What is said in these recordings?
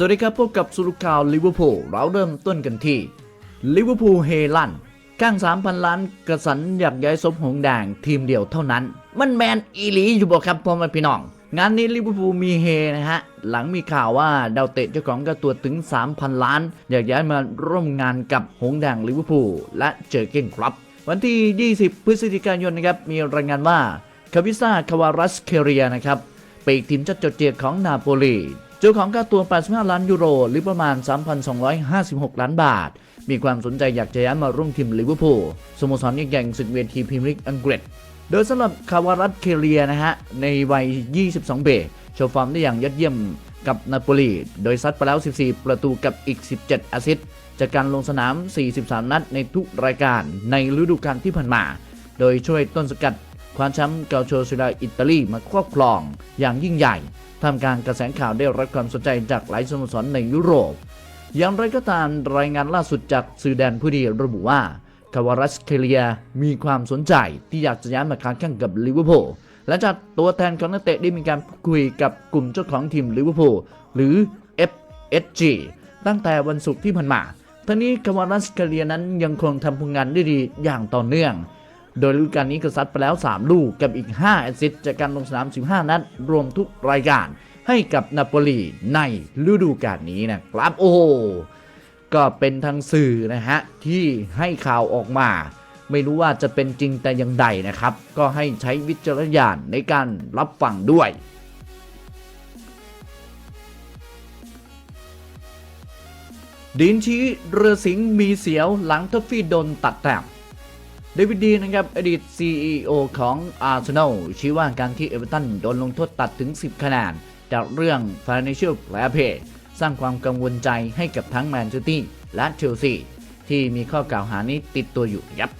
สวัสดีครับพบกับสุรุข่าวลิเวอร์พูลเราเริ่มต้นกันที่ลิเวอร์พูลเฮลันก้าง 3,000 ล้านกระสันอยากย้ายสมหงแดงทีมเดียวเท่านั้น มันแมนอีหลีอยู่บ่ครับพ่อแม่พี่น้อง งานนี้ลิเวอร์พูลมีเฮนะฮะ หลังมีข่าวว่าดาวเตะเจ้าของกระตัวถึง 3,000 ล้าน อยากย้ายมาร่วมงานกับหงแดงลิเวอร์พูลและเจอเก้นครับ วันที่ 20 พฤศจิกายนนะครับมีรายงานว่าคาวิซ่าคาวารัสเคเรียนะครับปีกทีมชาติจดเจียของนาโปลี จ้าของค่าตัว 85 ล้านยูโร หรือประมาณ 3,256 ล้านบาท มีความสนใจอยากจะย้ายมาร่วมทีมลิเวอร์พูลสโมสรยักษ์ใหญ่ศึกเวทีพรีเมียร์ลีกอังกฤษ โดยสำหรับคาวารัสเคเรียนะฮะ ในวัย 22ปีโชว์ฟอร์มได้อย่างยอดเยี่ยมกับนาโปลี โดยซัดไปแล้ว 14 ประตูกับอีก 17 แอสซิสต์จากการลงสนาม 43 นัดในทุกรายการในฤดูกาลที่ผ่านมา โดยช่วยต้นสกัด คว้าแชมป์เกาโชซิลาอิตาลีมาครอบครองอย่างยิ่งใหญ่ทำการกระแสข่าวได้รับความสนใจจากหลายสโมสรในยุโรป อย่างไรก็ตามรายงานล่าสุดจากสื่อแดนผู้ดีระบุว่าคาวารัสเคเลียมีความสนใจที่อยากจะย้ายมาค้าแข่งกับลิเวอร์พูลและจากตัวแทนของนักเตะได้มีการคุยกับกลุ่มเจ้าของทีมลิเวอร์พูลหรือ FSG ตั้งแต่วันศุกร์ที่ผ่านมาทั้งนี้คาวารัสเคเลียนั้นยังคงทำผลงานได้ดีอย่างต่อเนื่อง โดยฤดูกาลนี้ก็ซัดไปแล้ว 3 ลูกกับอีก 5 แอสซิสต์จากการลงสนาม 15 นัด รวมทุกรายการให้กับนาโปลีในฤดูกาลนี้นะครับโอ้โหก็เป็นทางสื่อนะฮะ ที่ให้ข่าวออกมา ไม่รู้ว่าจะเป็นจริงแต่อย่างใดนะครับ ก็ให้ใช้วิจารณญาณในการรับฟังด้วยดินชี้เรือสิงมีเสียวหลังทัฟฟี่โดนตัดแต้ม เดวิดดีนะครับอดีต CEO ของอาร์เซนอลชี้ว่าการที่เอเวอร์ตันโดนลงโทษตัดถึง 10 คะแนนจากเรื่อง Financial Fair Play สร้างความกังวลใจให้กับทั้งแมนเชสเตอร์และเชลซีที่มีข้อกล่าวหานี้ติดตัวอยู่ครับ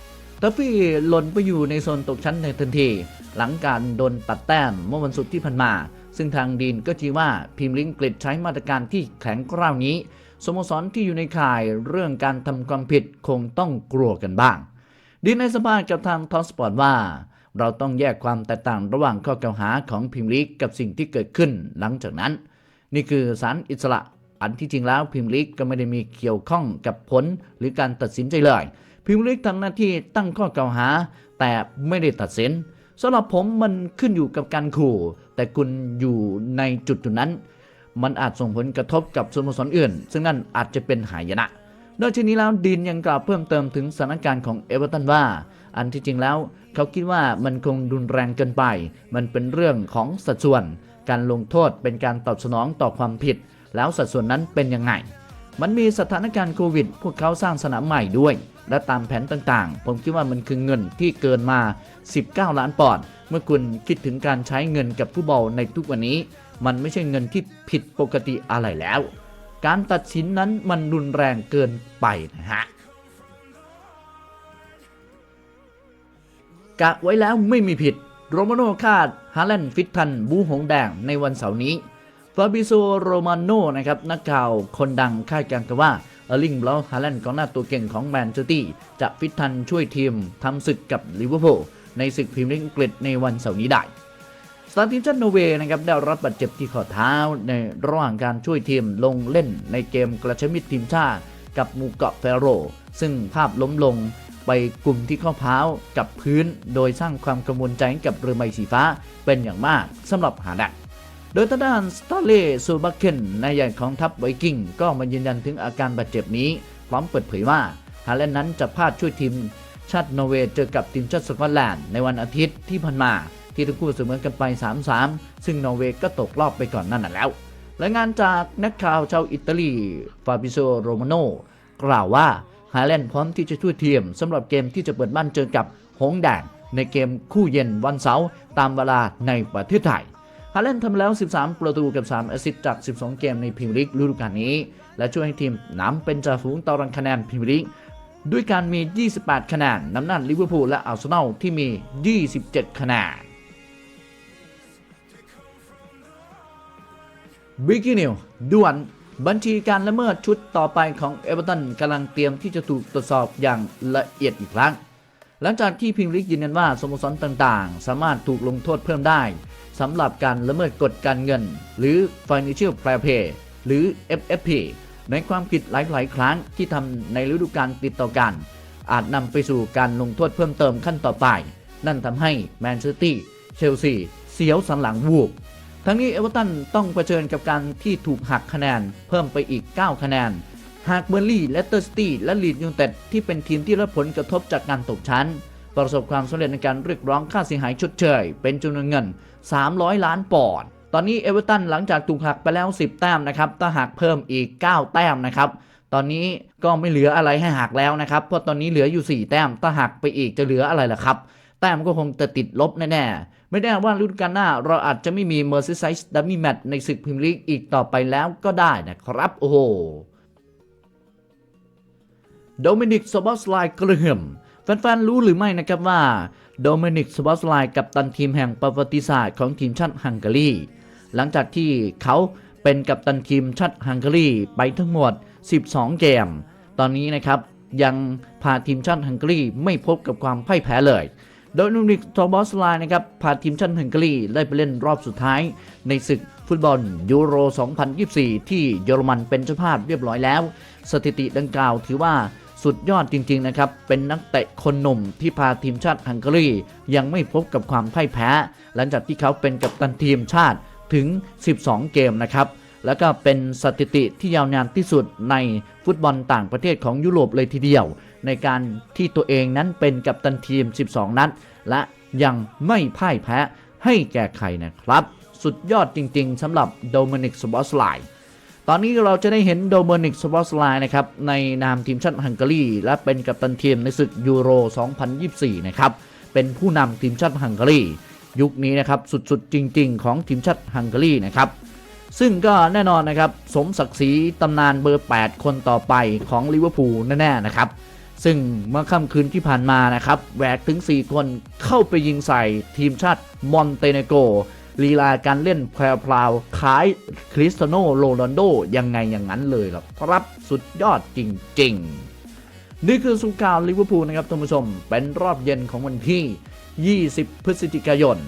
ทัฟฟี่หล่นไปอยู่ในโซนตกชั้นในทันที หลังการโดนตัดแต้มเมื่อวันศุกร์ที่ผ่านมา ซึ่งทางดีนก็ชี้ว่าพิมลิงกฤษใช้มาตรการที่แข็งกร้าวนี้สโมสรที่อยู่ในข่ายเรื่องการทำความผิดคงต้องกลัวกันบ้าง ดีในสัมภาษณ์กับทางทอสปอร์ตว่า เราต้องแยกความแตกต่างระหว่างข้อกล่าวหาของพิมลีกกับสิ่งที่เกิดขึ้นหลังจากนั้น นี่คือสารอิสระอันที่จริงแล้วพิมลีกก็ไม่ได้มีเกี่ยวข้องกับผลหรือการตัดสินใจเลย พิมลีกทำหน้าที่ตั้งข้อกล่าวหา แต่ไม่ได้ตัดสินสำหรับผมมันขึ้นอยู่กับการขู่ แต่คุณอยู่ในจุดจุดนั้น มันอาจส่งผลกระทบกับสโมสรอื่น ซึ่งนั่นอาจจะเป็นหายนะ นอกจากนี้แล้วดีนยังกล่าวเพิ่มเติมถึงสถานการณ์ของเอเวอร์ตันว่า อันที่จริงแล้ว เขาคิดว่ามันคงรุนแรงเกินไป มันเป็นเรื่องของสัดส่วน การลงโทษเป็นการตอบสนองต่อความผิด แล้วสัดส่วนนั้นเป็นยังไง มันมีสถานการณ์โควิด พวกเขาสร้างสนามใหม่ด้วย และตามแผนต่างๆ ผมคิดว่ามันคือเงินที่เกินมา 19 ล้านปอนด์เมื่อคุณคิดถึงการใช้เงินกับผู้บอลในทุกวันนี้ มันไม่ใช่เงินที่ผิดปกติอะไรแล้ว การตัดสินนั้นมันรุนแรงเกินไปนะฮะกะไว้แล้วไม่มีผิด โรมาโน่คาดฮาแลนฟิตทัน บูหงแดงในวันเสาร์นี้ฟาบิโซโรมาโน่นะครับนักข่าวคนดังคาดการณ์กันว่าเออร์ลิงบลาฮาแลนกองหน้าตัวเก่งของแมนเชสเตอร์จะฟิตทันช่วยทีมทำศึกกับลิเวอร์พูลในศึกพรีเมียร์ลีกอังกฤษในวันเสาร์นี้ได้ ตาร์ทีมชาตินอร์เวย์นะครับได้รับบาดเจ็บที่ข้อเท้าในระหว่างการช่วยทีมลงเล่นในเกมกระชับมิตรทีมชาติกับหมูเกาะเฟโร ซึ่งภาพล้มลงไปกลุ่มที่ข้อเท้ากับพื้น โดยสร้างความกังวลใจกับเรือใบสีฟ้าเป็นอย่างมากสำหรับหาแดกโดยทางด้านสตาร์เล่ซูบักเคนนายใหญ่ของทัพไวกิ้งก็มายืนยันถึงอาการบาดเจ็บนี้ พร้อมเปิดเผยว่าฮาแลนด์นั้นจะพลาดช่วยทีมชาตินอร์เวย์เจอกับทีมชาติสกอตแลนด์ในวันอาทิตย์ที่ผ่านมา ที่ทั้งคู่เสมอกันไป 3-3 ซึ่งนอร์เวย์ก็ตกรอบไปก่อนนั่นน่ะแล้วรายงานจากนักข่าวชาวอิตาลีฟาบิโซโรมาโนกล่าวว่าฮาแลนด์พร้อมที่จะช่วยทีมสำหรับเกมที่จะเปิดบ้านเจอกับหงแดงในเกมคู่เย็นวันเสาร์ตามเวลาในประเทศไทยฮาแลนด์ทำแล้ว 13 ประตูกับ 3 แอสซิสต์จาก 12 เกมในพรีเมียร์ลีกฤดูกาลนี้ และช่วยให้ทีมนำเป็นจ่าฝูงตารางคะแนนพรีเมียร์ลีกด้วยการมี 28 คะแนนนำหน้าลิเวอร์พูลและอาร์เซนอลที่มี 27 คะแนน บิกินิวด่วนบัญชีการละเมิดชุดต่อไปของเอเวอร์ตันกำลังเตรียมที่จะถูกตรวจสอบอย่างละเอียดอีกครั้ง หลังจากที่พิมลิกยืนยันว่าสโมสรต่างๆ สามารถถูกลงโทษเพิ่มได้สำหรับการละเมิดกฎการเงิน หรือ Financial Fair Play หรือ FFP ในความผิดหลาย ๆ ครั้งที่ทำในฤดูกาลติดต่อกัน อาจนำไปสู่การลงโทษเพิ่มเติมขั้นต่อไป นั่นทำให้แมนเชสเตอร์เชลซีเสียวสันหลังวูบ ทั้งนี้เอเวอร์ตันต้องเผชิญกับการที่ถูกหักคะแนน เพิ่มไปอีก 9 คะแนน หากเบอร์ลี่เลสเตอร์ซิตี้และลีดยูนเต็ดที่เป็นทีมที่รับผลกระทบจากการตกชั้น ประสบความสำเร็จในการเรียกร้องค่าเสียหายชดเชยเป็นจำนวนเงิน 300 ล้านปอนด์ตอนนี้เอเวอร์ตันหลังจากถูกหักไปแล้ว 10 แต้มนะครับถ้าหักเพิ่มอีก 9 แต้มนะครับตอนนี้ก็ไม่เหลืออะไรให้หักแล้วนะครับ เพราะตอนนี้เหลืออยู่ 4 แต้ม ถ้าหักไปอีกจะเหลืออะไรล่ะครับ แต้มก็คงจะติดลบแน่ๆ ไม่แน่ว่าฤดูกาลหน้า เราอาจจะไม่มีเมอร์ซิไซส์ดัมมี่แมตในศึกพรีเมียร์ลีกอีกต่อไปแล้วก็ได้นะครับ โอ้โหโดมินิกสบอสไลกระหึ่มแฟนๆรู้หรือไม่นะครับว่าโดมินิกสบอสไลกับตันทีมแห่งประวัติศาสตร์ของทีมชาติฮังการีหลังจากที่เขาเป็นกัปตันทีมชาติฮังการีไปทั้งหมด 12 เกม ตอนนี้นะครับยังพาทีมชาติฮังการีไม่พบกับความพ่ายแพ้เลย โดยนูนิกทอมบอสไลน์นะครับพาทีมชาติฮังการีได้ไปเล่นรอบสุดท้าย ในศึกฟุตบอลยูโร 2024 ที่เยอรมันเป็นเจ้าภาพเรียบร้อยแล้ว สถิติดังกล่าวถือว่าสุดยอดจริง ๆ นะครับ เป็นนักเตะคนหนุ่มที่พาทีมชาติฮังการียังไม่พบกับความพ่ายแพ้ หลังจากที่เขาเป็นกัปตันทีมชาติถึง 12 เกมนะครับแล้วก็เป็นสถิติที่ยาวนานที่สุดในฟุตบอลต่างประเทศของยุโรปเลยทีเดียว ในการที่ตัวเองนั้นเป็นกัปตันทีม 12 นัด และยังไม่พ่ายแพ้ให้แก่ใครนะครับ สุดยอดจริงๆสำหรับโดมินิกสบอสไลน์ตอนนี้เราจะได้เห็นโดมินิกสบอสไลน์นะครับ ในนามทีมชาติฮังการีและเป็นกัปตันทีมในศึกยูโร 2024 นะครับ เป็นผู้นำทีมชาติฮังการียุคนี้นะครับสุดๆจริง ๆ ของทีมชาติฮังการีนะครับซึ่งก็แน่นอนนะครับ สมศักดิ์ศรีตำนานเบอร์ 8 คนต่อไปของลิเวอร์พูลแน่ ๆ นะครับ ซึ่งเมื่อค่ำคืนที่ผ่านมานะครับแหวกถึง 4 คนเข้าไปยิงใส่ทีมชาติมอนเตเนโกลีลาการเล่นแพรวๆคล้ายคริสตโนโรนัลโดยังไงอย่างนั้นเลยครับสุดยอดจริงๆ นี่คือสุกาวลิเวอร์พูลนะครับท่านผู้ชมเป็นรอบเย็นของวันที่ 20 พฤศจิกายน